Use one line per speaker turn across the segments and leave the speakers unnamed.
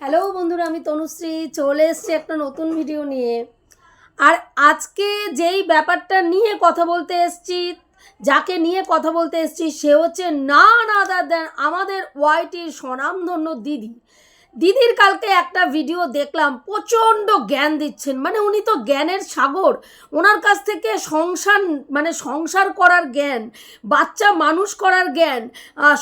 Hello বন্ধুরা, আমি তনুশ্রী, চলে এসছি একটা নতুন ভিডিও নিয়ে। আর আজকে যেই ব্যাপারটা নিয়ে কথা বলতে এসছি, যাকে নিয়ে কথা বলতে এসছি, সে হচ্ছে না না দেন আমাদের ওয়াইটির স্বনামধন্য দিদি। দিদির কালকে একটা ভিডিও দেখলাম, প্রচণ্ড জ্ঞান দিচ্ছেন। মানে উনি তো জ্ঞানের সাগর। ওনার কাছ থেকে সংসার মানে সংসার করার জ্ঞান, বাচ্চা মানুষ করার জ্ঞান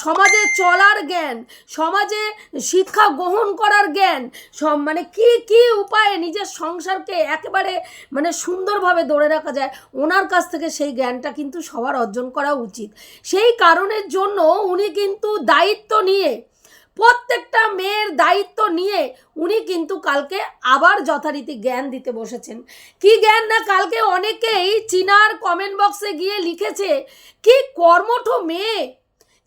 সমাজে চলার জ্ঞান, সমাজে শিক্ষা গ্রহণ করার জ্ঞান, সব মানে কি কি উপায়ে নিজের সংসারকে একেবারে মানে সুন্দরভাবে ধরে রাখা যায়, ওনার কাছ থেকে সেই জ্ঞানটা কিন্তু সবার অর্জন করা উচিত। সেই কারণের জন্য উনি কিন্তু দায়িত্ব নিয়ে প্রত্যেকটা মেয়ের দায়িত্ব নিয়ে উনি কিন্তু কালকে আবার যথারীতি জ্ঞান দিতে বসেছেন। কি জ্ঞান না, কালকে অনেকেই চিনার কমেন্ট বক্সে গিয়ে লিখেছে, কি কর্মঠ মেয়ে,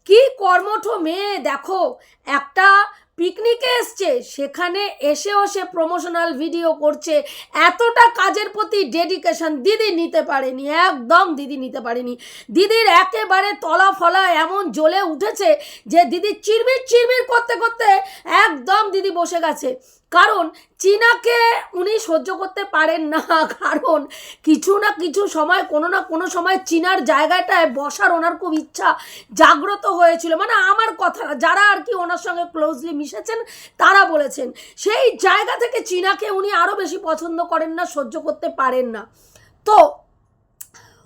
কি কর্মঠ মেয়ে, দেখো, একটা পিকনিকে এসছে, সেখানে এসেও সে প্রমোশনাল ভিডিও করছে। এতটা কাজের প্রতি ডেডিকেশন দিদি নিতে পারেনি, একদম দিদি নিতে পারেনি। দিদির একেবারে তলা ফলা এমন জ্বলে উঠেছে যে দিদি চিরমির চিরমির করতে করতে একদম দিদি বসে গেছে। কারণ চীনাকে উনি সহ্য করতে পারেন না, কারণ কিছু না কিছু সময়, কোনো না কোনো সময় চীনার জায়গাটায় বসার ওনার খুব ইচ্ছা জাগ্রত হয়েছিল। মানে আমার কথা যারা আর কি ওনার সঙ্গে ক্লোজলি মিশেছেন, তারা বলেছেন, সেই জায়গা থেকে চীনাকে উনি আরও বেশি পছন্দ করেন না, সহ্য করতে পারেন না। তো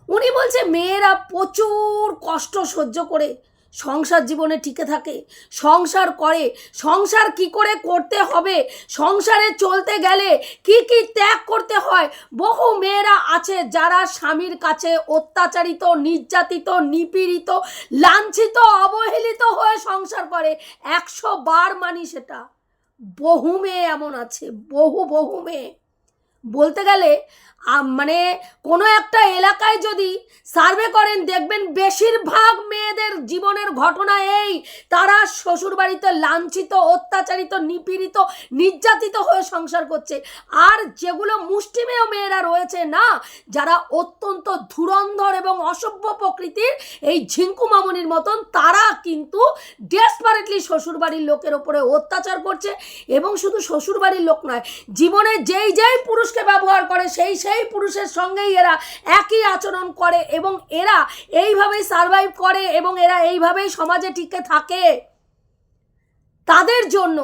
উনি বলছে, মেয়েরা প্রচুর কষ্ট সহ্য করে সংসার জীবনে টিকে থাকে, সংসার করে, সংসার কি করে করতে হবে, সংসারে চলতে গেলে কি কি ত্যাগ করতে হয়? বহু মেয়েরা আছে যারা স্বামীর কাছে অত্যাচারিত, নির্যাতিত, নিপীড়িত, লাঞ্ছিত, অবহেলিত হয়ে সংসার করে। একশো বার মানি সেটা। বহু মেয়ে এমন আছে, বহু বহু মেয়ে। বলতে গেলে মানে কোনো একটা এলাকায় যদি সার্ভে করেন, দেখবেন বেশিরভাগ মেয়েদের জীবনের ঘটনা এই। তারা শ্বশুরবাড়িতে লাঞ্ছিত, অত্যাচারিত, নিপীড়িত, নির্যাতিত হয়ে সংসার করছে। আর যেগুলো মুষ্টিমেয় মেয়েরা রয়েছে না, যারা অত্যন্ত ধুরন্ধর এবং অসভ্য প্রকৃতির এই ঝিঙ্কু মামনির মতন, তারা কিন্তু ডেসপারেটলি শ্বশুরবাড়ির লোকের ওপরে অত্যাচার করছে। এবং শুধু শ্বশুরবাড়ির লোক নয়, জীবনে যেই যেই পুরুষকে ব্যবহার করে, সেই সেই পুরুষের সঙ্গেই এরা একই আচরণ করে এবং এরা এইভাবেই সারভাইভ করে এবং এরা এইভাবেই সমাজে টিকে থাকে। তাদের জন্য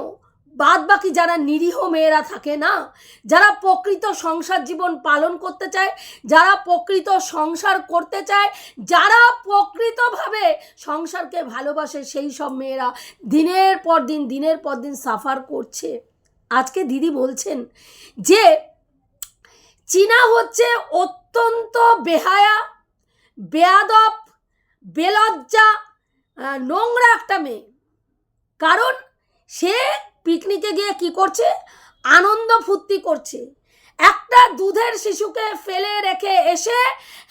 বাদ বাকি যারা নিরীহ মেয়েরা থাকে না, যারা প্রকৃত সংসার জীবন পালন করতে চায়, যারা প্রকৃত সংসার করতে চায়, যারা প্রকৃতভাবে সংসারকে ভালোবাসে, সেই সব মেয়েরা দিনের পর দিন, দিনের পর দিন সাফার করছে। আজকে দিদি বলছেন যে চীনা হচ্ছে অত্যন্ত বেহায়া, বেয়াদব, বেলজ্জা নোংরা একটা মেয়ে। কারণ সে পিকনিকে গিয়ে কি করছে? আনন্দ ফুর্তি করছে। একটা দুধের শিশুকে ফেলে রেখে এসে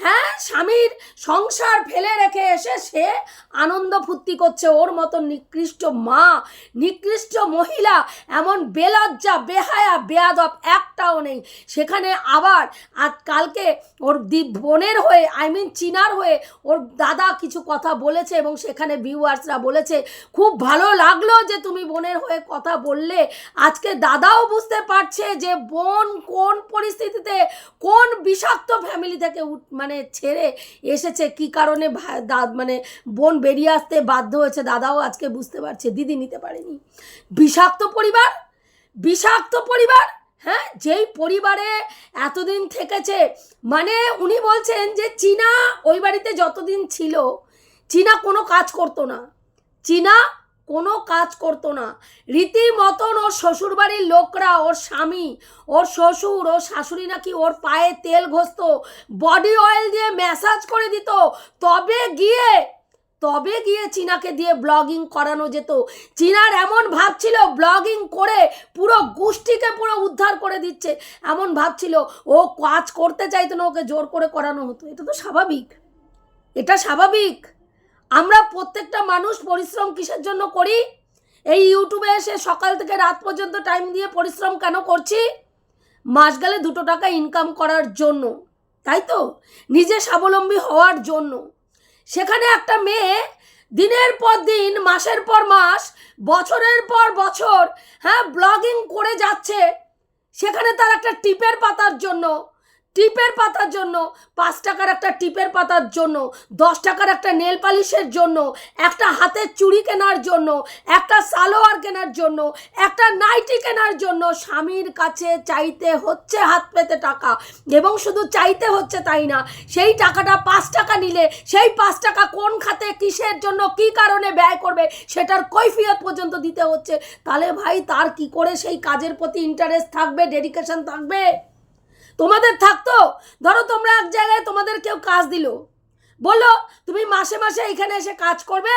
হ্যাঁ স্বামীর সংসার ফেলে রেখে এসে সে আনন্দ ফুর্তি করছে। ওর মতো নিকৃষ্ট মা, নিকৃষ্ট মহিলা, এমন বেলজ্জা, বেহায়া, বেয়াদব একটাও নেই। সেখানে আবার আজ কালকে ওর বোনের হয়ে আই মিন চিনার হয়ে ওর দাদা কিছু কথা বলেছে এবং সেখানে ভিউয়ার্সরা বলেছে, খুব ভালো লাগল যে তুমি বোনের হয়ে কথা বললে। আজকে দাদাও বুঝতে পারছে যে বোন কোন পরিস্থিতিতে কোন বিষাক্ত ফ্যামিলি থেকে মানে ছেড়ে এসেছে? কি কারণে মানে বোন বেরিয়ে আসতে বাধ্য হয়েছে? দাদাও আজকে বুঝতে পারছে, দিদি নিতে পারেনি। বিষাক্ত পরিবার? বিষাক্ত পরিবার? হ্যাঁ যেই পরিবারে এতদিন থেকেছে মানে উনি বলছেন যে চীনা ওই বাড়িতে যতদিন ছিল, চীনা কোনো কাজ করতো না। চীনা কোনো কাজ করতো না। রীতিমতন ওর শ্বশুরবাড়ির লোকরা, ওর স্বামী, ওর শ্বশুর, ওর শাশুড়ি নাকি ওর পায়ে তেল ঘষত বডি অয়েল দিয়ে ম্যাসাজ করে দিত। তবে গিয়ে তবে গিয়ে চীনাকে দিয়ে ব্লগিং করানো যেত। চীনার এমন ভাবছিল ব্লগিং করে পুরো গোষ্ঠীকে পুরো উদ্ধার করে দিচ্ছে। এমন ভাবছিল ও কাজ করতে চাইতো না, ওকে জোর করে করানো হতো। এটা তো স্বাভাবিক। এটা স্বাভাবিক। আমরা প্রত্যেকটা মানুষ পরিশ্রম কিসের জন্য করি? এই ইউটিউবে এসে সকাল থেকে রাত পর্যন্ত টাইম দিয়ে পরিশ্রম কেন করছি? মাস গেলে দুটো টাকা ইনকাম করার জন্য, তাই তো? নিজে স্বাবলম্বী হওয়ার জন্য। সেখানে একটা মেয়ে দিনের পর দিন, মাসের পর মাস, বছরের পর বছর হ্যাঁ ব্লগিং করে যাচ্ছে। সেখানে তার একটা টিপের পাতার জন্য। টিপের পাতার জন্য, পাঁচ টাকার একটা টিপের পাতার জন্য, দশ টাকার একটা নেল পালিশের জন্য, একটা হাতের চুড়ি কেনার জন্য, একটা সালোয়ার কেনার জন্য, একটা নাইটি কেনার জন্য স্বামীর কাছে চাইতে হচ্ছে হাত পেতে টাকা। এবং শুধু চাইতে হচ্ছে তাই না, সেই টাকাটা পাঁচ টাকা নিলে, সেই পাঁচ টাকা কোন খাতে কিসের জন্য কি কারণে ব্যয় করবে, সেটার কৈফিয়ত পর্যন্ত দিতে হচ্ছে। তাহলে ভাই, তার কি করে সেই কাজের প্রতি ইন্টারেস্ট থাকবে ডেডিকেশন থাকবে? তোমাদের থাকতো? ধরো তোমরা এক জায়গায় তোমাদের কেউ কাজ দিল। বলল, তুমি মাসে মাসে এখানে এসে কাজ করবে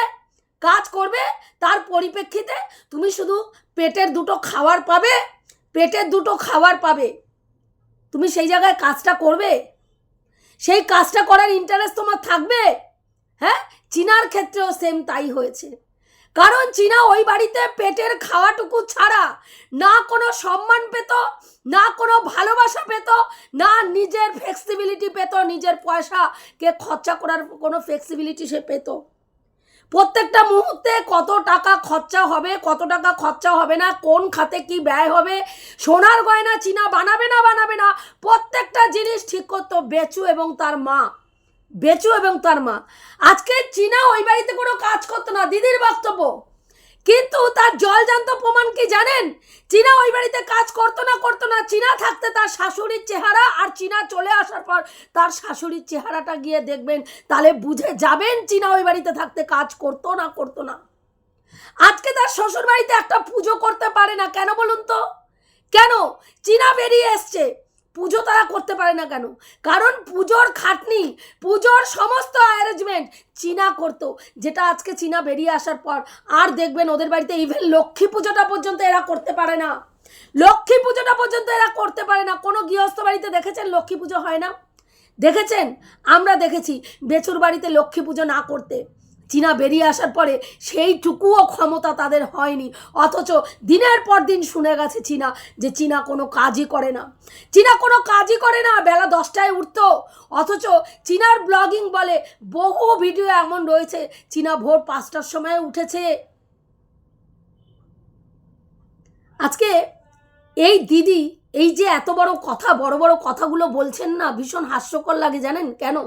কাজ করবে, তার পরিপ্রেক্ষিতে তুমি শুধু পেটের দুটো খাবার পাবে, পেটের দুটো খাবার পাবে। তুমি সেই জায়গায় কাজটা করবে? সেই কাজটা করার ইন্টারেস্ট তোমার থাকবে? হ্যাঁ চীনার ক্ষেত্রেও সেম তাই হয়েছে। কারণ চীনা ওই বাড়িতে পেটের খাওয়াটুকু ছাড়া না কোনো সম্মান পেত, না কোনো ভালোবাসা পেত, না নিজের ফ্লেক্সিবিলিটি পেত, নিজের পয়সাকে খরচা করার কোনো ফ্লেক্সিবিলিটি সে পেত। প্রত্যেকটা মুহূর্তে কত টাকা খরচা হবে, কত টাকা খরচা হবে না, কোন খাতে কি ব্যয় হবে, সোনার গয়না চীনা বানাবে না বানাবে না, প্রত্যেকটা জিনিস ঠিক করতো বেচু এবং তার মা। বেচু এবং তার মা। আজকে চীনা ওই বাড়িতে কোনো কাজ করতো না, দিদির বক্তব্য। কিন্তু তার জলজান্ত প্রমাণ কি জানেন? চীনা ওই বাড়িতে কাজ করতো না করতো না। চীনা থাকতে তার শাশুড়ির চেহারা আর চীনা চলে আসার পর তার শাশুড়ির চেহারাটা গিয়ে দেখবেন, তাহলে বুঝে যাবেন চীনা ওই বাড়িতে থাকতে কাজ করতো না করতো না। আজকে তার শ্বশুর বাড়িতে একটা পুজো করতে পারে না, কেন বলুন তো? কেন? চীনা বেরিয়ে এসছে। পুজো তারা করতে পারে না কেন? কারণ পুজোর খাটনি, পুজোর সমস্ত অ্যারেঞ্জমেন্ট চীনা করতো, যেটা আজকে চীনা বেরিয়ে আসার পর আর দেখবেন ওদের বাড়িতে ইভেন লক্ষ্মী পুজোটা পর্যন্ত এরা করতে পারে না। লক্ষ্মী পুজোটা পর্যন্ত এরা করতে পারে না। কোনো গৃহস্থ বাড়িতে দেখেছেন লক্ষ্মী পুজো হয় না? দেখেছেন? আমরা দেখেছি বেচুর বাড়িতে লক্ষ্মী পুজো না করতে। চীনা বেরিয়ে আসার পরে সেইটুকুও ক্ষমতা তাদের হয়নি। অথচ দিনের পর দিন শুনে গেছে চীনা যে চীনা কোনো কাজই করে না। চীনা কোনো কাজই করে না, বেলা দশটায় উঠতো। অথচ চীনার ব্লগিং বলে বহু ভিডিও এমন রয়েছে, চীনা ভোর পাঁচটার সময় উঠেছে। আজকে এই দিদি এই যে এত বড় কথা, বড় বড় কথাগুলো বলছেন না, ভীষণ হাস্যকর লাগে জানেন কেন?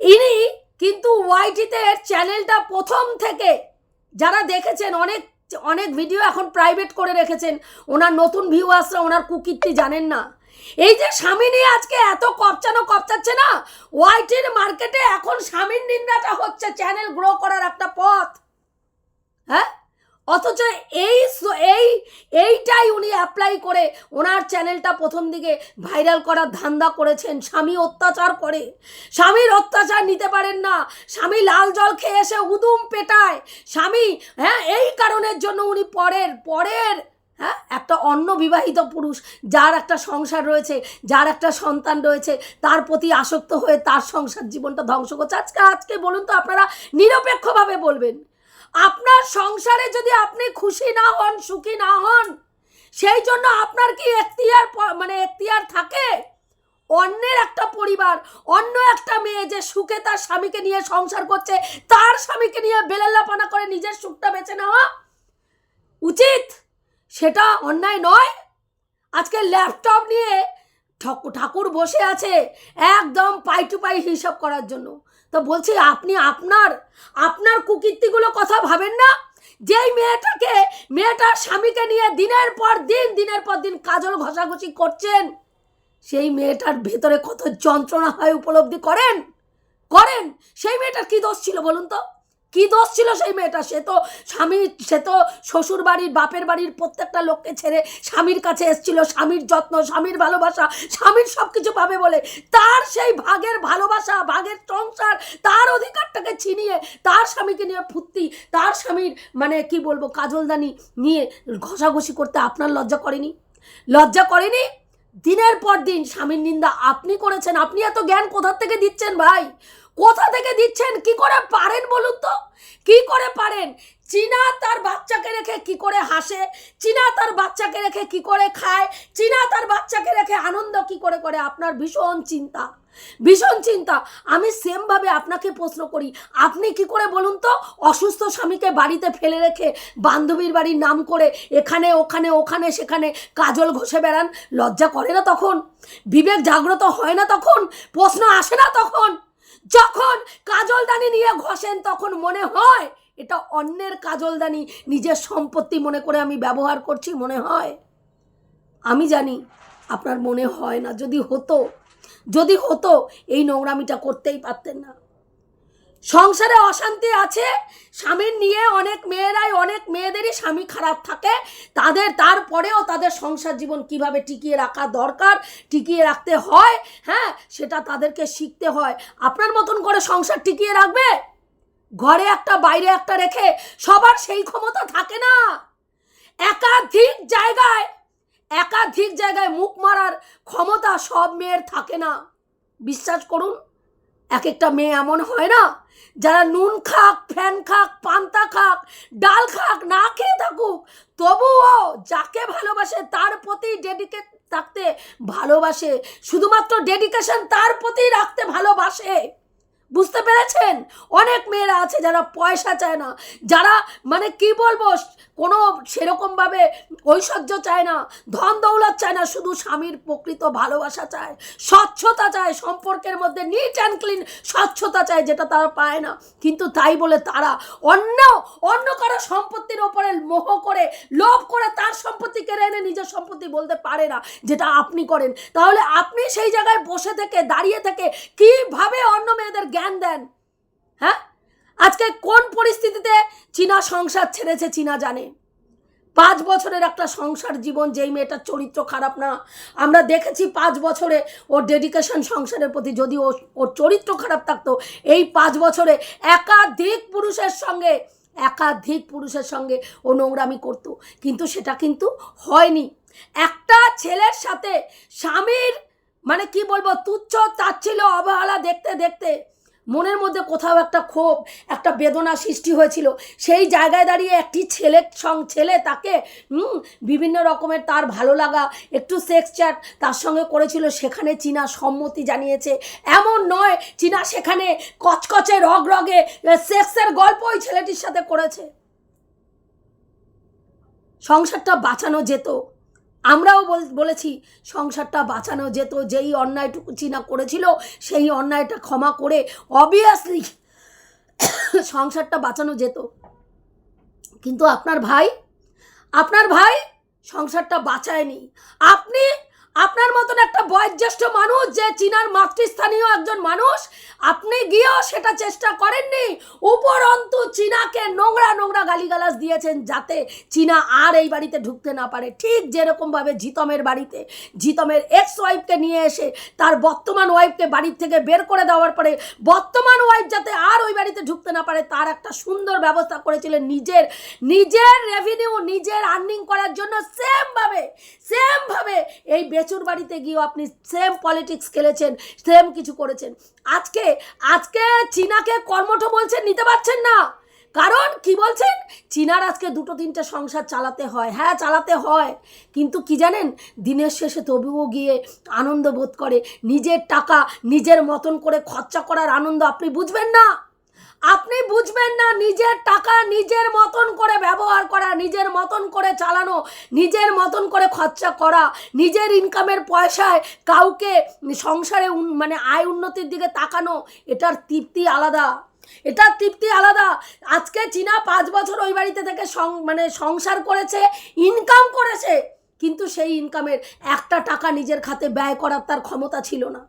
ইনি কিন্তু ওয়াইটিতে এর চ্যানেলটা প্রথম থেকে যারা দেখেছেন, অনেক অনেক ভিডিও এখন প্রাইভেট করে রেখেছেন। ওনার নতুন ভিউয়ার্সরা ওনার কুকীর্তি জানেন না। এই যে স্বামী নিয়ে আজকে এত কপচানো কপচাচ্ছে না? ওয়াইটির মার্কেটে এখন স্বামীর নিন্দাটা হচ্ছে চ্যানেল গ্রো করার একটা পথ। হ্যাঁ? অথচ এই এই, এইটাই উনি অ্যাপ্লাই করে ওনার চ্যানেলটা প্রথম দিকে ভাইরাল করার ধান্দা করেছেন। স্বামী অত্যাচার করে। স্বামীর অত্যাচার নিতে পারেন না। স্বামী লাল জল খেয়ে এসে উদুম পেটায়। স্বামী হ্যাঁ এই কারণের জন্য উনি পরের পরের হ্যাঁ একটা অন্য বিবাহিত পুরুষ, যার একটা সংসার রয়েছে, যার একটা সন্তান রয়েছে, তার প্রতি আসক্ত হয়ে তার সংসার জীবনটা ধ্বংস করছে। আজকে আজকে বলুন তো আপনারা নিরপেক্ষভাবে বলবেন। আপনার সংসারে যদি আপনি খুশি না হন, সুখী না হন, সেই জন্য আপনার কি এখতিয়ার মানে এখতিয়ার থাকে? অন্যের একটা পরিবার, অন্য একটা মেয়ে যে সুখে তার স্বামীকে নিয়ে সংসার করছে, তার স্বামীকে নিয়ে বেলাল্লাপানা করে নিজের সুখটা বেছে নেওয়া উচিত? সেটা অন্যায় নয়। আজকে ল্যাপটপ নিয়ে ঠাকুর বসে আছে, একদম পাই টু পাই হিসাব করার জন্য। তো বলছি, আপনি আপনার আপনার কুকীর্তিগুলো কথা ভাবেন না? যেই মেয়েটাকে, মেয়েটার স্বামীকে নিয়ে দিনের পর দিন, দিনের পর দিন কাজল ঘষাঘষি করছেন, সেই মেয়েটার ভেতরে কত যন্ত্রণা হয় উপলব্ধি করেন? করেন? সেই মেয়েটার কী দোষ ছিল বলুন তো? কি দোষ ছিল সেই মেয়েটা সে তো স্বামী, সে তো শ্বশুর বাড়ির বাপের বাড়ির প্রত্যেকটা লোককে ছেড়ে স্বামীর কাছে এসেছিল। স্বামীর যত্ন, স্বামীর ভালোবাসা, স্বামীর সব কিছু পাবে বলে। তার সেই ভাগের ভালোবাসা, ভাগের সংসার, তার অধিকারটাকে ছিনিয়ে, তার স্বামীকে নিয়ে ফুর্তি, তার স্বামীর মানে কি বলব, কাজলদানি নিয়ে ঘষাঘষি করতে আপনার লজ্জা করেনি? লজ্জা করেনি? দিনের পর দিন স্বামীর নিন্দা আপনি করেছেন। আপনি এত জ্ঞান কোথার থেকে দিচ্ছেন ভাই? কোথা থেকে দিচ্ছেন? কি করে পারেন বলুন তো? কি করে পারেন? চীনা তার বাচ্চাকে রেখে কি করে হাসে? চীনা তার বাচ্চাকে রেখে কি করে খায়? চীনা তার বাচ্চাকে রেখে আনন্দ কি করে করে? আপনার ভীষণ চিন্তা। ভীষণ চিন্তা। আমি সেমভাবে আপনাকে প্রশ্ন করি। আপনি কি করে বলুন তো? অসুস্থ স্বামীকে বাড়িতে ফেলে রেখে বান্ধবীর বাড়ির নাম করে এখানে, ওখানে ওখানে, সেখানে কাজল ঘষে বেড়ান? লজ্জা করে না তখন? বিবেক জাগ্রত হয় না তখন? প্রশ্ন আসে না তখন? যখন কাজলদানি নিয়ে ঘষেন, তখন মনে হয় এটা অন্যের কাজলদানি, নিজের সম্পত্তি মনে করে আমি ব্যবহার করছি, মনে হয়? আমি জানি আপনার মনে হয় না। যদি হতো যদি হতো, এই নোংরামিটা করতেই পারতেন না। সংসারে অশান্তি আছে, স্বামীর নিয়ে অনেক মেয়েরাই, অনেক মেয়েদেরই স্বামী খারাপ থাকে। তাদের, তারপরেও তাদের সংসার জীবন কীভাবে টিকিয়ে রাখা দরকার, টিকিয়ে রাখতে হয় হ্যাঁ সেটা তাদেরকে শিখতে হয়। আপনার মতন করে সংসার টিকিয়ে রাখবে? ঘরে একটা, বাইরে একটা রেখে সবার সেই ক্ষমতা থাকে না। একাধিক জায়গায় একাধিক জায়গায় মুখ মারার ক্ষমতা সব মেয়ের থাকে না। বিশ্বাস করুন। এক একটা মেয়ে এমন হয় না, যারা নুন খাক, ফ্যান খাক, পান্তা খাক, ডাল খাক, না খেয়ে থাকুক, তবুও যাকে ভালোবাসে তার প্রতি ডেডিকেট থাকতে ভালোবাসে। শুধুমাত্র ডেডিকেশন তার প্রতি রাখতে ভালোবাসে। বুঝতে পেরেছেন? অনেক মেয়েরা আছে যারা পয়সা চায় না, যারা মানে কি বলব, কোনো সেরকমভাবে ঐশ্বর্য চায় না, ধন দৌলত চায় না, শুধু স্বামীর প্রকৃত ভালোবাসা চায়, স্বচ্ছতা চায়, সম্পর্কের মধ্যে নিট অ্যান্ড ক্লিন স্বচ্ছতা চায় যেটা তারা পায় না। কিন্তু তাই বলে তারা অন্য অন্য কারও সম্পত্তির ওপরে মোহ করে, লোভ করে তার সম্পত্তি কেড়ে এনে নিজের সম্পত্তি বলতে পারে না, যেটা আপনি করেন। তাহলে আপনি সেই জায়গায় বসে থেকে, দাঁড়িয়ে থেকে, কীভাবে অন্য মেয়েদের জ্ঞান দেন। হ্যাঁ? আজকে কোন পরিস্থিতিতে চীনা সংসার ছেড়েছে চীনা জানে? পাঁচ বছরের একটা সংসার জীবন যেই মেয়েটার চরিত্র খারাপ না। আমরা দেখেছি পাঁচ বছরে ওর ডেডিকেশন সংসারের প্রতি যদি ও ওর চরিত্র খারাপ থাকতো, এই পাঁচ বছরে একাধিক পুরুষের সঙ্গে, একাধিক পুরুষের সঙ্গে ও নোংরামি করতো। কিন্তু সেটা কিন্তু হয়নি। একটা ছেলের সাথে স্বামীর মানে কি বলব, তুচ্ছ তাচ্ছিল অবহেলা দেখতে দেখতে মনের মধ্যে কোথাও একটা ক্ষোভ, একটা বেদনা সৃষ্টি হয়েছিল। সেই জায়গায় দাঁড়িয়ে একটি ছেলে, সং, ছেলে তাকে বিভিন্ন রকমের তার ভালো লাগা, একটু সেক্স চ্যাট তার সঙ্গে করেছিল। সেখানে চীনা সম্মতি জানিয়েছে। এমন নয়, চীনা সেখানে কচকচে রগ রগে সেক্সের গল্প ওই ছেলেটির সাথে করেছে। সংসারটা বাঁচানো যেত। আমরাও বল- বলেছি, সংসারটা বাঁচানো যেত, যেই অন্যায়টুকু চিনা করেছিল, সেই অন্যায়টা ক্ষমা করে অবভিয়াসলি সংসারটা বাঁচানো যেত। কিন্তু আপনার ভাই আপনার ভাই সংসারটা বাঁচায়নি। আপনি আপনার মতন একটা বয়োজ্যেষ্ঠ মানুষ যে চীনার মাতৃস্থানীয় একজন মানুষ, আপনি গিয়েও সেটা চেষ্টা করেননি? উপরন্তু চীনাকে নোংরা নোংরা গালিগালাজ দিয়েছেন যাতে চীনা আর এই বাড়িতে ঢুকতে না পারে। ঠিক যেরকমভাবে জিতমের বাড়িতে, জিতমের এক্স ওয়াইফকে নিয়ে এসে তার বর্তমান ওয়াইফকে বাড়ির থেকে বের করে দেওয়ার পরে বর্তমান ওয়াইফ যাতে আর ওই বাড়িতে ঢুকতে না পারে, তার একটা সুন্দর ব্যবস্থা করেছিলেন নিজের নিজের রেভিনিউ নিজের আর্নিং করার জন্য সেমভাবে সেমভাবে এই বেচুর বাড়িতে গিয়েও আপনি সেম পলিটিক্স খেলেছেন সেম কিছু করেছেন। আজকে আজকে চীনাকে কর্মঠ বলছেন, নিতে পারছেন না। কারণ কি বলছেন? চীনার আজকে দুটো তিনটে সংসার চালাতে হয়। হ্যাঁ চালাতে হয়। কিন্তু কি জানেন? দিনের শেষে তবুও গিয়ে আনন্দ বোধ করে। নিজের টাকা, নিজের মতন করে খরচা করার আনন্দ আপনি বুঝবেন না। আপনি বুঝবেন না, নিজের টাকা নিজের মতন করে ব্যবহার করা, নিজের মতন করে চালানো, নিজের মতন করে খরচা করা, নিজের ইনকামের পয়সায় কাউকে সংসারে মানে আয় উন্নতির দিকে তাকানো, এটার তৃপ্তি আলাদা। এটার তৃপ্তি আলাদা। আজকে চীনা পাঁচ বছর ওই বাড়িতে থেকে মানে সংসার করেছে ইনকাম করেছে, কিন্তু সেই ইনকামের একটা টাকা নিজের খাতে ব্যয় করার তার ক্ষমতা ছিল না।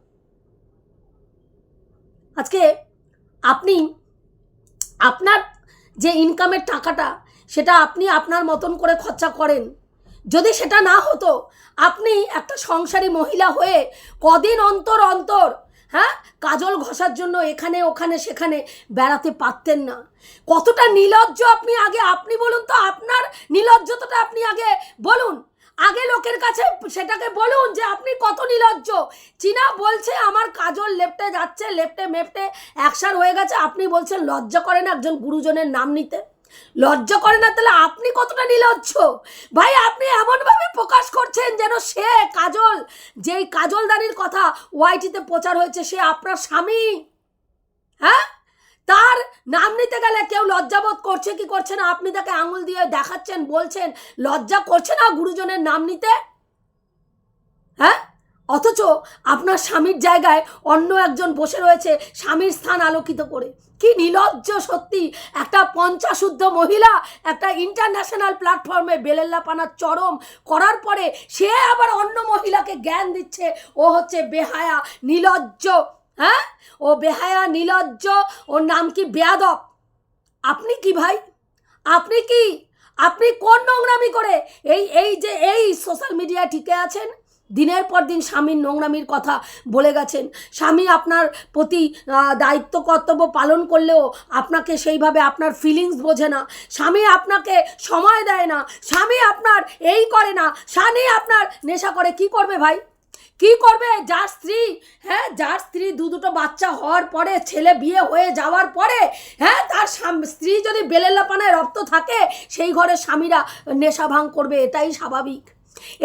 আজকে আপনি আপনার যে ইনকামের টাকাটা, সেটা আপনি আপনার মতন করে খরচা করেন। যদি সেটা না হতো, আপনি একটা সংসারী মহিলা হয়ে কদিন অন্তর অন্তর হ্যাঁ কাজল ঘষার জন্য এখানে, ওখানে, সেখানে বেড়াতে পারতেন না। কতটা নির্লজ্জ আপনি আগে, আপনি বলুন তো আপনার নির্লজ্জতাটা আপনি আগে বলুন। আগে লোকের কাছে সেটাকে বলুন যে আপনি কত নির্লজ্জ চীনা বলছে, আমার কাজল লেফটে যাচ্ছে লেফটে মেফটে একসার হয়ে গেছে। আপনি বলছেন, লজ্জা করেন একজন গুরুজনের নাম নিতে? লজ্জা করে না, তাহলে আপনি কতটা নির্লজ্জ ভাই, আপনি এমনভাবে প্রকাশ করছেন যেন সে কাজল, যেই কাজলদারির কথা ওয়াইটিতে প্রচার হয়েছে, সে আপনার স্বামী। নাম নিতে গেলে কেউ লজ্জাবোধ করছে কি করছে না? আপনি তাকে আঙুল দিয়ে দেখাচ্ছেন, বলছেন, লজ্জা করছে না গুরুজনের নাম নিতে? হ্যাঁ? অথচ আপনার স্বামীর জায়গায় অন্য একজন বসে রয়েছে, স্বামীর স্থান আলোকিত করে। কি নিলজ্জ সত্যি! একটা পঞ্চাশুদ্ধ মহিলা একটা ইন্টারন্যাশনাল প্ল্যাটফর্মে বেলেল্লা পানার চরম করার পরে সে আবার অন্য মহিলাকে জ্ঞান দিচ্ছে। ও হচ্ছে বেহায়া, নিলজ্জ হ্যাঁ? ও বেহায়া, নিলজ্জ, ওর নাম কি বেয়াদব? আপনি কি ভাই? আপনি কি? আপনি কোন নোংরামি করে? এই এই যে, এই সোশ্যাল মিডিয়া টিকে আছেন, দিনের পর দিন স্বামীর নোংরামির কথা বলে গেছেন। স্বামী আপনার প্রতি দায়িত্ব, কর্তব্য পালন করলেও আপনাকে সেইভাবে আপনার ফিলিংস বোঝে না। স্বামী আপনাকে সময় দেয় না। স্বামী আপনার এই করে না। স্বামী আপনার নেশা করে। কি করবে ভাই? কি করবে? যার স্ত্রী হ্যাঁ যার স্ত্রী দু দুটো বাচ্চা হওয়ার পরে, ছেলে বিয়ে হয়ে যাওয়ার পরে হ্যাঁ তার স্ত্রী যদি বেলেলাপানায় রক্ত থাকে, সেই ঘরে স্বামীরা নেশা ভাঙ করবে, এটাই স্বাভাবিক।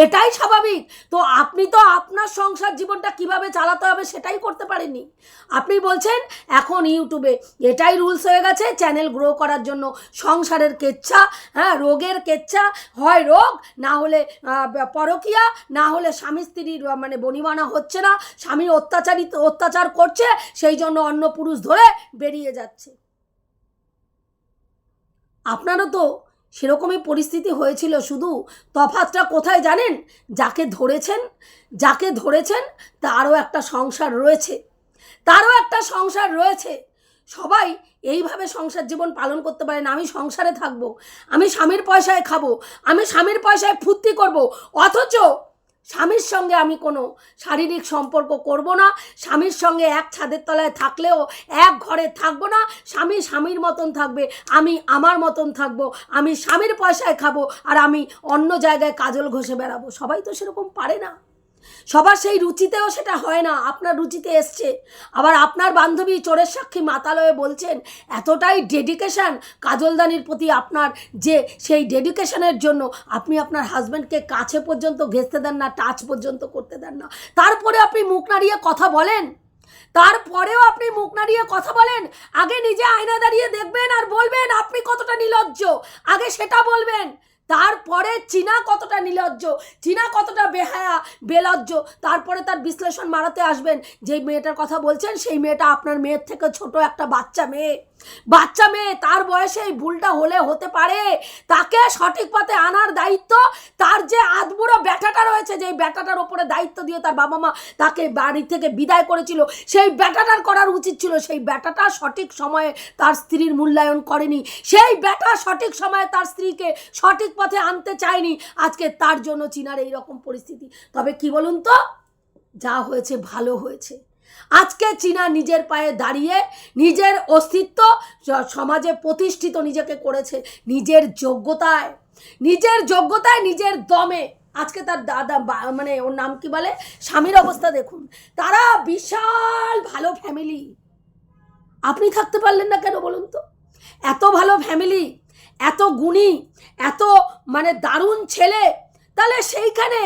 এটাই স্বাভাবিক। তো আপনি তো আপনার সংসার জীবনটা কীভাবে চালাতে হবে সেটাই করতে পারেননি। আপনি বলছেন, এখন ইউটিউবে এটাই রুলস হয়ে গেছে চ্যানেল গ্রো করার জন্য সংসারের কেচ্ছা হ্যাঁ রোগের কেচ্ছা, হয় রোগ, না হলে পরকিয়া, না হলে স্বামী স্ত্রীর মানে বনিমানা হচ্ছে না, স্বামী অত্যাচারিত, অত্যাচার করছে, সেই জন্য অন্য পুরুষ ধরে বেরিয়ে যাচ্ছে। আপনারও তো সেরকমই পরিস্থিতি হয়েছিল শুধু। তফাতটা কোথায় জানেন? যাকে ধরেছেন যাকে ধরেছেন, তারও একটা সংসার রয়েছে। তারও একটা সংসার রয়েছে। সবাই এইভাবে সংসার জীবন পালন করতে পারেন। আমি সংসারে থাকব, আমি স্বামীর পয়সায় খাব, আমি স্বামীর পয়সায় ফুর্তি করব, অথচ স্বামীর সঙ্গে আমি কোনো শারীরিক সম্পর্ক করব না। স্বামীর সঙ্গে এক ছাদের তলায় থাকলেও এক ঘরে থাকব না। স্বামী স্বামীর মতন থাকবে, আমি আমার মতন থাকব, আমি স্বামীর পয়সায় খাব, আর আমি অন্য জায়গায় কাজল ঘষে বেড়াবো। সবাই তো সেরকম পারে না। সবার সেই রুচিতেও সেটা হয় না, আপনার রুচিতে এসছে। আবার আপনার বান্ধবী চোরের সাক্ষী মাতালয়ে বলছেন, এতটাই ডেডিকেশন কাজলদানির প্রতি আপনার যে সেই ডেডিকেশনের জন্য আপনি আপনার হাজব্যান্ডকে কাছে পর্যন্ত ঘেঁচতে দেন না টাচ পর্যন্ত করতে দেন না। তারপরে আপনি মুখ নাড়িয়ে কথা বলেন। তারপরেও আপনি মুখ নাড়িয়ে কথা বলেন। আগে নিজে আয়না দাঁড়িয়ে দেখবেন আর বলবেন, আপনি কতটা নিলজ্জ। আগে সেটা বলবেন। তারপরে চীনা কতটা নিলজ্জ, চীনা কতটা বেহায়া, বেলজ্জ, তারপরে তার বিশ্লেষণ মারাতে আসবেন। যেই মেয়েটার কথা বলছেন, সেই মেয়েটা আপনার মেয়ের থেকে ছোট একটা বাচ্চা মেয়ে। বাচ্চা মেয়ে, তার বয়সে এই ভুলটা হলে হতে পারে। তাকে সঠিক পথে আনার দায়িত্ব, তার যে আধবুড়ো ব্যাটাটা রয়েছে, যেই ব্যাটাটার ওপরে দায়িত্ব দিয়ে তার বাবা মা তাকে বাড়ি থেকে বিদায় করেছিল, সেই ব্যাটাটার করার উচিত ছিল। সেই ব্যাটাটা সঠিক সময়ে তার স্ত্রীর মূল্যায়ন করেনি। সেই ব্যাটা সঠিক সময়ে তার স্ত্রীকে সঠিক পথে আনতে চায়নি আজকে তার জন্য চীনার এই রকম পরিস্থিতি। তবে কি বলুন তো? যা হয়েছে, ভালো হয়েছে। আজকে চীনা নিজের পায়ে দাঁড়িয়ে নিজের অস্তিত্ব সমাজে প্রতিষ্ঠিত নিজেকে করেছে নিজের যোগ্যতায়। নিজের যোগ্যতায় নিজের দমে। আজকে তার দাদা মানে ওর নাম কি বলে? স্বামীর অবস্থা দেখুন। তারা বিশাল ভালো ফ্যামিলি আপনি থাকতে পারলেন না কেন বলুন তো? এত ভালো ফ্যামিলি এত গুণী, এত মানে দারুণ ছেলে, তাহলে সেইখানে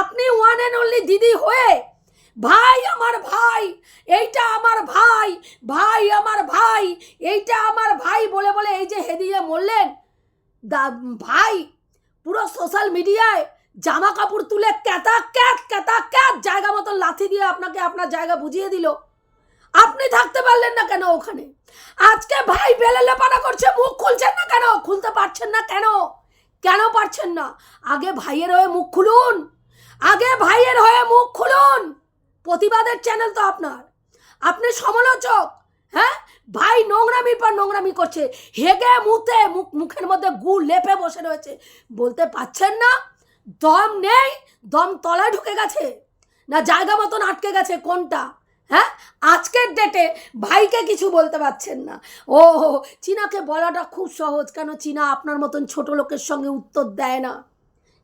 আপনি ওয়ান অ্যান্ড অনলি দিদি হয়ে, ভাই আমার ভাই, এইটা আমার ভাই ভাই আমার ভাই, এইটা আমার ভাই বলে বলে এই যে হেদিয়ে মরলেন, দা ভাই, পুরো সোশ্যাল মিডিয়ায় জামা কাপড় তুলে ক্যাতা ক্যাত ক্যাতা ক্যাত, জায়গা মতো লাথি দিয়ে আপনাকে আপনার জায়গা বুঝিয়ে দিল। আপনি থাকতে পারলেন না কেন ওখানে? আজকে ভাই বেলেলে পানা করছে, মুখ খুলছেন না কেন? খুলতে পারছেন না কেন? কেন পারছেন না? আগে ভাইয়ের হয়ে মুখ খুলুন। আগে ভাইয়ের হয়ে মুখ খুলুন। প্রতিবাদের চ্যানেল তো আপনার। আপনি সমালোচক হ্যাঁ? ভাই নোংরামির পর নোংরামি করছে। হেগে মুতে, মুখ, মুখের মধ্যে গু লেপে বসে রয়েছে। বলতে পাচ্ছেন না? দম নেই, দম তলায় ঢুকে গেছে। না জায়গা মতন আটকে গেছে কোনটা? হ্যাঁ? আজকের ডেটে ভাইকে কিছু বলতে পারছেন না। ও, চীনাকে বলাটা খুব সহজ, কেন চীনা আপনার মতন ছোট লোকের সঙ্গে উত্তর দেয় না।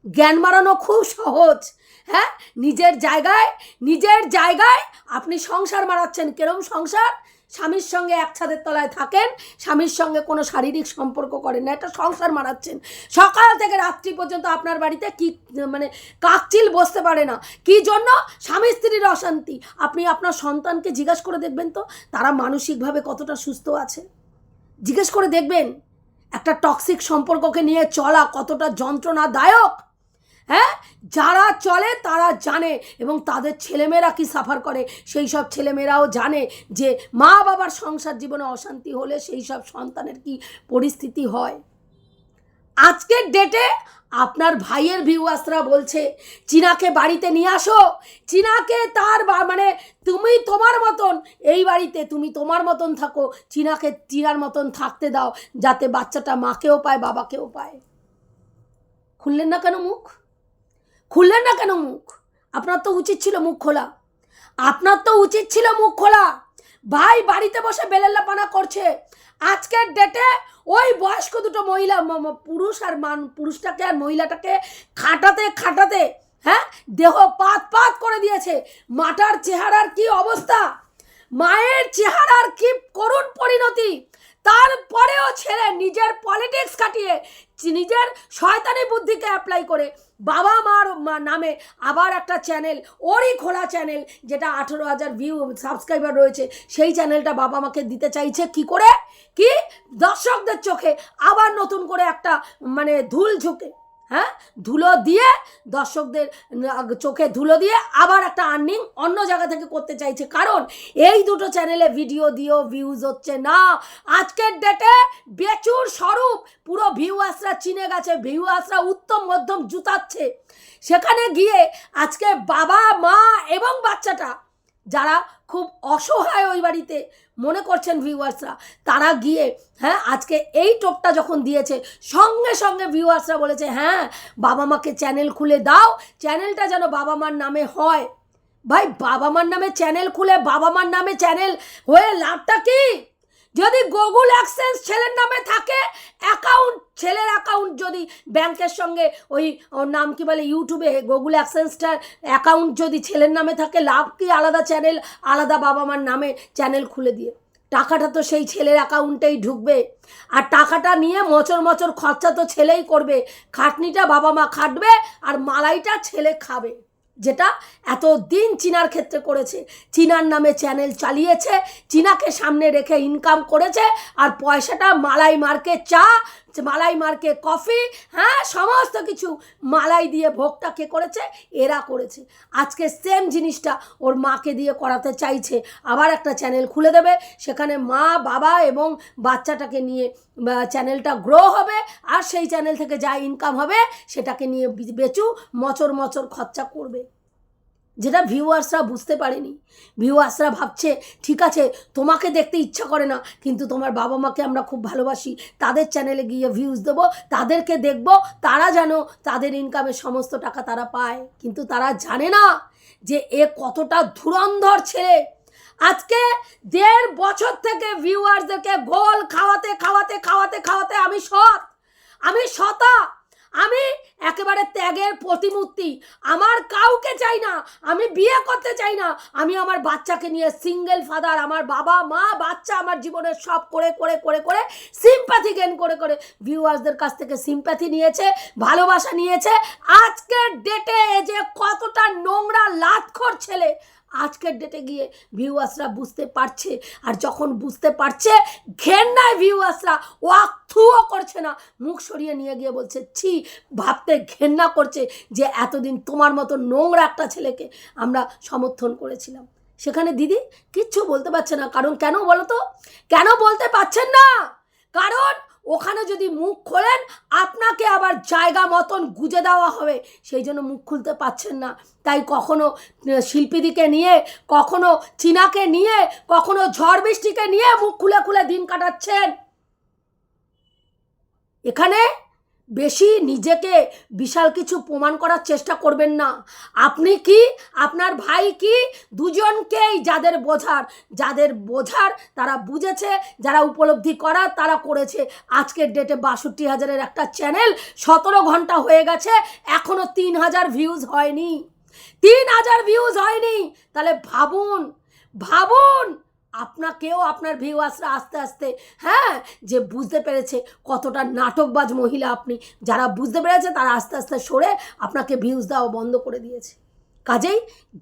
জ্ঞান মারানো খুব সহজ হ্যাঁ? নিজের জায়গায় নিজের জায়গায় আপনি সংসার মারাচ্ছেন কেরম সংসার? স্বামীর সঙ্গে এক ছাদের তলায় থাকেন, স্বামীর সঙ্গে কোনো শারীরিক সম্পর্ক করেন না। এটা সংসার মারাচ্ছেন সকাল থেকে রাত্রি পর্যন্ত আপনার বাড়িতে কি মানে কাকচিল বসতে পারে না। কি জন্য? স্বামী স্ত্রীর অশান্তি। আপনি আপনার সন্তানকে জিজ্ঞাসা করে দেখবেন তো, তারা মানসিকভাবে কতটা সুস্থ আছে। জিজ্ঞেস করে দেখবেন, একটা টক্সিক সম্পর্ককে নিয়ে চলা কতটা যন্ত্রণাদায়ক। হ্যাঁ? যারা চলে, তারা জানে। এবং তাদের ছেলেমেয়েরা কি সাফার করে? সেই সব ছেলেমেয়েরাও জানে যে মা বাবার সংসার জীবনে অশান্তি হলে সেই সব সন্তানের কি পরিস্থিতি হয়। আজকের ডেটে আপনার ভাইয়ের ভিউয়ার্সরা বলছে, চীনাকে বাড়িতে নিয়ে আসো। চীনাকে তার মানে তুমি তোমার মতন, এই বাড়িতে তুমি তোমার মতন থাকো। চীনাকে চীনার মতন থাকতে দাও, যাতে বাচ্চাটা মাকেও পায়, বাবাকেও পায়। খুললেন না কেন মুখ? খুললেন না কেন মুখ? আপনার তো উচিত ছিল মুখ খোলা। আপনার তো উচিত ছিল মুখ খোলা। ভাই বাড়িতে বসে বেলেল্লাপানা করছে। আজকের ডেটে ওই বয়স্ক দুটো মহিলা পুরুষ আর মান, পুরুষটাকে আর মহিলাটাকে খাটাতে খাটাতে হ্যাঁ দেহ পাত পাত করে দিয়েছে। মাটার চেহারার কি অবস্থা? মায়ের চেহারার কি করুণ পরিণতি? তারপরেও ছেলে নিজের পলিটিক্স কাটিয়ে, নিজের শয়তানি বুদ্ধিকে অ্যাপ্লাই করে বাবা মার নামে আবার একটা চ্যানেল ওরই খোলা চ্যানেল যেটা আঠেরো হাজার ভিউ সাবস্ক্রাইবার রয়েছে, সেই চ্যানেলটা বাবা মাকে দিতে চাইছে কি করে? কি? দর্শকদের চোখে আবার নতুন করে একটা মানে ধুল ঝুঁকে। হ্যাঁ? ধুলো দিয়ে দর্শকদের চোখে ধুলো দিয়ে আবার একটা আর্নিং অন্য জায়গা থেকে করতে চাইছে। কারণ এই দুটো চ্যানেলে ভিডিও দিয়েও ভিউজ হচ্ছে না। আজকের ডেটে বেচুর স্বরূপ পুরো ভিউয়ার্সরা চিনে গেছে। ভিউয়ার্সরা উত্তম মধ্যম জুতাচ্ছে। সেখানে গিয়ে আজকে বাবা, মা এবং বাচ্চাটা যারা খুব অসহায় ওই বাড়িতে, মনে করছেন ভিউয়ার্সরা তারা গিয়ে হ্যাঁ আজকে এই টোপটা যখন দিয়েছে, সঙ্গে সঙ্গে ভিউয়ার্সরা বলেছে হ্যাঁ বাবা মাকে চ্যানেল খুলে দাও চ্যানেলটা যেন বাবা মার নামে হয়। ভাই, বাবা মার নামে চ্যানেল খুলে, বাবা মার নামে চ্যানেল হয়ে লাভটা কি? যদি গুগল অ্যাক্সেন্স ছেলের নামে থাকে অ্যাকাউন্ট ছেলের অ্যাকাউন্ট যদি ব্যাংকের সঙ্গে ওই, ওর নাম কি বলে ইউটিউবে গুগল অ্যাক্সেন্সটার অ্যাকাউন্ট যদি ছেলের নামে থাকে, লাভ কি আলাদা চ্যানেল আলাদা বাবা মার নামে চ্যানেল খুলে দিয়ে? টাকাটা তো সেই ছেলের অ্যাকাউন্টেই ঢুকবে। আর টাকাটা নিয়ে মচর মচর খরচা তো ছেলেই করবে। খাটনিটা বাবা মা খাটবে আর মালাইটা ছেলে খাবে। যেটা এত দিন চীনার ক্ষেত্রে করেছে। চীনার নামে চ্যানেল চালিয়েছে, চীনাকে সামনে রেখে ইনকাম করেছে, আর পয়সাটা মালাই মার্কে চা মালাই মার্কে কফি হ্যাঁ সমস্ত কিছু মালাই দিয়ে ভোগটা কে করেছে? এরা করেছে। আজকে সেম জিনিসটা ওর মাকে দিয়ে করাতে চাইছে। আবার একটা চ্যানেল খুলে দেবে। সেখানে মা, বাবা এবং বাচ্চাটাকে নিয়ে চ্যানেলটা গ্রো হবে। আর সেই চ্যানেল থেকে যা ইনকাম হবে, সেটাকে নিয়ে বেচু, মচর মচর খরচা করবে। যেটা ভিউয়ার্সরা বুঝতে পারেনি। ভিউয়ার্সরা ভাবছে, ঠিক আছে, তোমাকে দেখতে ইচ্ছা করে না, কিন্তু তোমার বাবা মাকে আমরা খুব ভালোবাসি। তাদের চ্যানেলে গিয়ে ভিউজ দেবো, তাদেরকে দেখব, তারা যেন তাদের ইনকামের সমস্ত টাকা তারা পায়। কিন্তু তারা জানে না যে এ কতটা ধুরন্ধর ছেলে। আজকে দেড় বছর থেকে ভিউয়ার্সদেরকে গোল খাওয়াতে খাওয়াতে খাওয়াতে খাওয়াতে আমি সৎ। আমি সতা। আমি একেবারে ত্যাগের প্রতিমূর্তি। আমার কাউকে চাই না। আমি বিয়ে করতে চাই না। আমি আমার বাচ্চাকে নিয়ে সিঙ্গেল ফাদার আমার বাবা, মা, বাচ্চা আমার জীবনের সব করে করে করে করে সিম্প্যাথি গেন করে করে ভিউয়ার্সদের কাছ থেকে সিম্প্যাথি নিয়েছে, ভালোবাসা নিয়েছে। আজকের ডেটে যে কতটা নোংরা, লাতখর ছেলে আজকের ডেটে গিয়ে ভিউয়ার্সরা বুঝতে পারছে। আর যখন বুঝতে পারছে, ঘেন্নায় ভিউয়ার্সরা ওয়াক থুও করছে না। মুখ সরিয়ে নিয়ে গিয়ে বলছে, ছি, ভাবতে ঘেন্না করছে যে এতদিন তোমার মতো নোংরা একটা ছেলেকে আমরা সমর্থন করেছিলাম। সেখানে দিদি কিচ্ছু বলতে পারছে না। কারণ কেন বলো তো? কেন বলতে পারছেন না? কারণ ওখানে যদি মুখ খোলেন, আপনাকে আবার জায়গা মতন গুজে দেওয়া হবে। সেই জন্য মুখ খুলতে পাচ্ছেন না। তাই কখনো শিল্পীদিকে নিয়ে, কখনো চীনাকে নিয়ে, কখনো ঝড় বৃষ্টিকে নিয়ে মুখ খুলে খুলে দিন কাটাচ্ছেন। এখানে বেশি নিজেকে বিশাল কিছু প্রমাণ করার চেষ্টা করবেন না। আপনি কি, আপনার ভাই কি, দুজনকেই যাদের বোঝার যাদের বোঝার তারা বুঝেছে, যারা উপলব্ধি করার তারা করেছে। আজকের ডেটে বাষট্টি হাজারের একটা চ্যানেল সতেরো ঘণ্টা হয়ে গেছে এখনও তিন হাজার ভিউজ হয়নি। তিন হাজার ভিউজ হয়নি। তাহলে ভাবুন ভাবুন আপনাকেও আপনার ভিউয়ার্সরা আস্তে আস্তে হ্যাঁ যে বুঝতে পেরেছে কতটা নাটকবাজ মহিলা আপনি, যারা বুঝতে পেরেছে তারা আস্তে আস্তে সরে আপনাকে ভিউজ দেওয়া বন্ধ করে দিয়েছে। কাজেই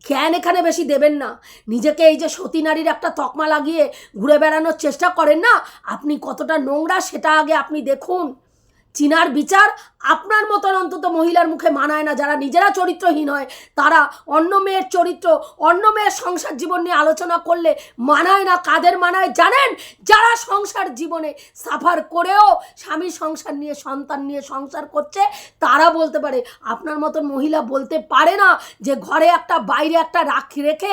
জ্ঞান এখানে বেশি দেবেন না। নিজেকে এই যে সতী নারীর একটা তকমা লাগিয়ে ঘুরে বেড়ানোর চেষ্টা করেন না, আপনি কতটা নোংরা সেটা আগে আপনি দেখুন। চিনার বিচার আপনার মতন অন্তত মহিলার মুখে মানায় না। যারা নিজেরা চরিত্রহীন হয়, তারা অন্য মেয়ের চরিত্র, অন্য মেয়ের সংসার জীবন নিয়ে আলোচনা করলে মানায় না, কাদের মানায় জানেন? যারা সংসার জীবনে সাফার করেও স্বামী সংসার নিয়ে, সন্তান নিয়ে সংসার করছে, তারা বলতে পারে, আপনার মতন মহিলা বলতে পারে না যে ঘরে একটা, বাইরে একটা রাখি রেখে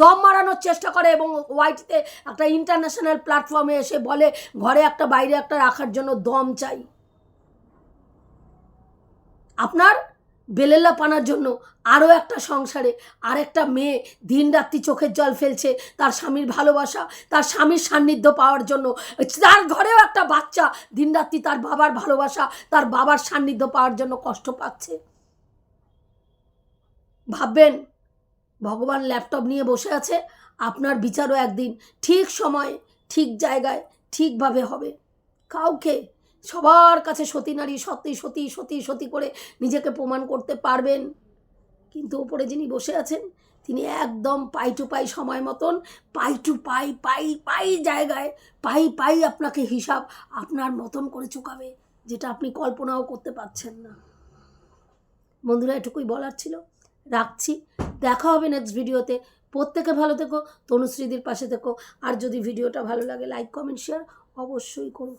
দম মারানোর চেষ্টা করে এবং ওয়াইটিতে একটা ইন্টারন্যাশনাল প্ল্যাটফর্মে এসে বলে, ঘরে একটা, বাইরে একটা রাখার জন্য দম চাই। আপনার বেলেল্লা পানার জন্য আরও একটা সংসারে, আরেকটা মেয়ে দিন রাত্রি চোখের জল ফেলছে তার স্বামীর ভালোবাসা, তার স্বামীর সান্নিধ্য পাওয়ার জন্য। তার ঘরেও একটা বাচ্চা দিন রাত্রি তার বাবার ভালোবাসা, তার বাবার সান্নিধ্য পাওয়ার জন্য কষ্ট পাচ্ছে। ভাববেন, ভগবান ল্যাপটপ নিয়ে বসে আছে, আপনার বিচারও একদিন ঠিক সময়ে, ঠিক জায়গায়, ঠিকভাবে হবে। কাউকে সবার কাছে সতী নারী, সতী সতী সতী সতী করে নিজেকে প্রমাণ করতে পারবেন। কিন্তু ওপরে যিনি বসে আছেন, তিনি একদম পাই টু পাই সময় মতন, পাই টু পাই পাই পাই জায়গায়, পাই পাই আপনাকে হিসাব আপনার মতন করে চুকাবে, যেটা আপনি কল্পনাও করতে পারছেন না। বন্ধুরা, এটুকুই বলার ছিল। রাখছি। দেখা হবে নেক্সট ভিডিওতে প্রত্যেকে ভালো থেকো, তনুশ্রীদির পাশে থেকো। আর যদি ভিডিওটা ভালো লাগে লাইক কমেন্ট শেয়ার অবশ্যই করো।